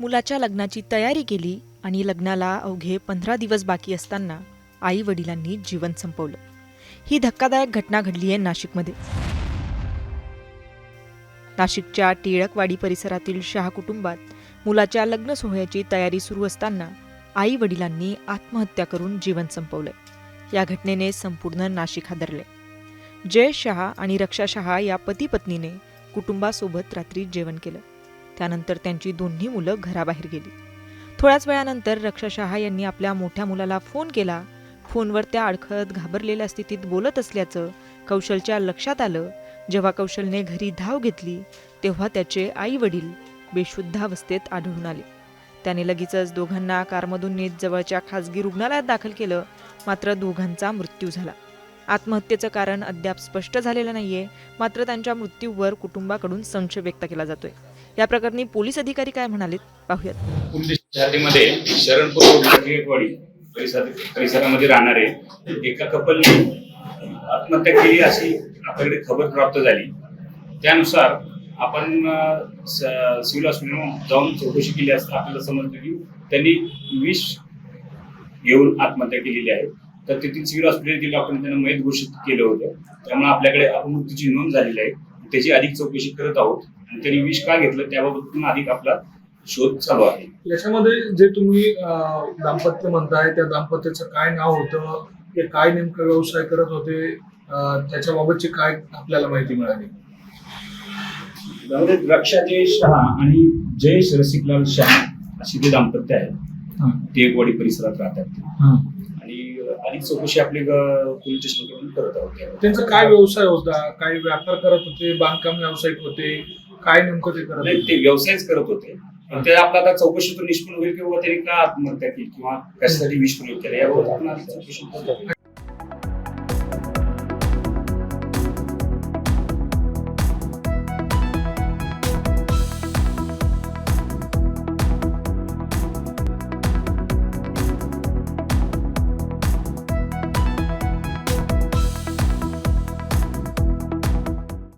मुलाच्या लग्नाची तयारी केली आणि लग्नाला अवघे पंधरा दिवस बाकी असताना आई वडिलांनी जीवन संपवलं. ही धक्कादायक घटना घडली आहे नाशिकमध्ये. नाशिकच्या टिळकवाडी परिसरातील शहा कुटुंबात मुलाच्या लग्न सोहळ्याची तयारी सुरू असताना आई वडिलांनी आत्महत्या करून जीवन संपवलंय. या घटनेने संपूर्ण नाशिक हादरले जय शहा आणि रक्षा शहा या पती पत्नीने कुटुंबासोबत रात्री जेवण केलं. त्यानंतर त्यांची दोन्ही मुलं घराबाहेर गेली. थोड्याच वेळानंतर रक्षा शहा यांनी आपल्या मोठ्या मुलाला फोन केला. फोनवर त्या अडखळत घाबरलेल्या स्थितीत बोलत असल्याचं कौशलच्या लक्षात आलं. जेव्हा कौशलने घरी धाव घेतली तेव्हा त्याचे आई वडील बेशुद्धावस्थेत आढळून आले. त्याने लगेचच दोघांना कारमधून नेत जवळच्या खासगी रुग्णालयात दाखल केलं. मात्र दोघांचा मृत्यू झाला. आत्महत्येचं कारण अद्याप स्पष्ट झालेलं नाहीये. मात्र त्यांच्या मृत्यूवर कुटुंबाकडून संशय व्यक्त केला जातोय. या प्रकरणी पोलीस अधिकारी काय म्हणाले पाहूयात. पोलीस शाखेमध्ये शरणपूर परिसरामध्ये राहणारे एका कपलने आत्महत्या केली अशी आपल्याकडे खबर प्राप्त झाली. त्यानुसार आपण सिव्हिल हॉस्पिटल जाऊन चौकशी केली असता आपल्याला समजलं की त्यांनी विष घेऊन आत्महत्या केलेली आहे. तर तेथील सिव्हिल हॉस्पिटलतील डॉक्टरांनी त्यांना मयत घोषित केलं होतं. त्यामुळे आपल्याकडे अपमृत्यूची नोंद झालेली आहे. त्याची अधिक चौकशी करत आहोत. आणि त्यांनी विष का घेतलं त्याबाबत पण अधिक आपला शोध चालू आहे. याच्यामध्ये जे तुम्ही दाम्पत्य म्हणताय त्या दाम्पत्याचं काय नाव होतं ते काय नेमकं व्यवसाय करत होते त्याच्याबाबतची काय आपल्याला माहिती मिळाली? त्यामध्ये रक्षा जय शहा आणि जयेश रसिकलाल शहा अशी ते दाम्पत्य आहे ते एक वाडी परिसरात राहतात. आणि अधिक चौकशी आपली पोलीस स्टेशनकडून करत आहोत. त्यावर. त्यांचा काय व्यवसाय होता? काय व्यापार करत होते? बांधकाम व्यावसायिक होते? काय नेमकं ते करत नाही ते व्यवसायच करत होते. पण ते आपला आता चौकशीतून निष्पन्न होईल किंवा त्यांनी का आत्महत्या केली किंवा कशासाठी विष प्रयोग केला याबाबत आपण चौकशी.